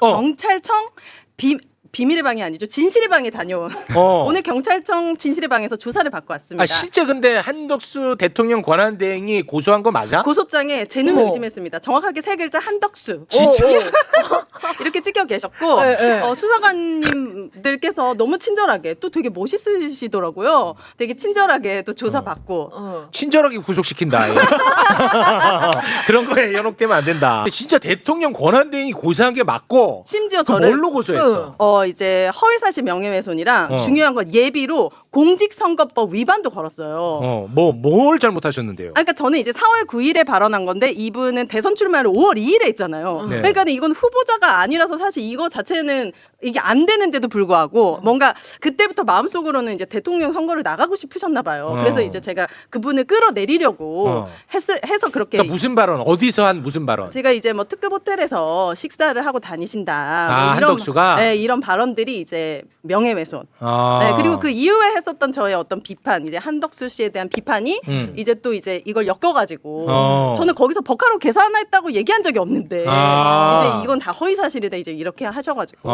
어. 경찰청 비, 비밀의 방이 아니죠. 진실의 방에 다녀온 어. 오늘 경찰청 진실의 방에서 조사를 받고 왔습니다. 아 실제 근데 한덕수 대통령 권한대행이 고소한 거 맞아? 고소장에 제 눈을 어머. 의심했습니다. 정확하게 세 글자 한덕수 진짜? 이렇게 찍혀 계셨고 네, 네. 어, 수사관님들께서 너무 친절하게 또 되게 멋있으시더라고요. 되게 친절하게 또 조사 받고 어. 친절하게 구속시킨다. 예. 그런 거에 연혹되면 안 된다. 진짜 대통령 권한대행이 고소한 게 맞고 심지어 그 저를 뭘로 고소했어? 어 이제 허위사실 명예훼손이랑 어. 중요한 건 예비로 공직선거법 위반도 걸었어요. 어, 뭐 뭘 잘못하셨는데요? 아, 그러니까 저는 이제 4월 9일에 발언한 건데 이분은 대선 출마를 5월 2일에 했잖아요. 네. 그러니까 이건 후보자가 아니라서 사실 이거 자체는 이게 안 되는데도 불구하고 뭔가 그때부터 마음속으로는 이제 대통령 선거를 나가고 싶으셨나 봐요. 어. 그래서 이제 제가 그분을 끌어내리려고 어. 했, 해서 그렇게 그러니까 무슨 발언? 어디서 한 무슨 발언? 제가 이제 뭐 특급 호텔에서 식사를 하고 다니신다. 아, 뭐 이런, 한덕수가? 네, 이런 발언들이 이제 명예훼손. 아. 네, 그리고 그 이후에 했었던 저의 어떤 비판, 이제 한덕수 씨에 대한 비판이 음. 이제 또 이제 이걸 엮어가지고 어. 저는 거기서 버카로 계산했다고 얘기한 적이 없는데 아. 이제 이건 다 허위 사실이다 이제 이렇게 하셔가지고 어.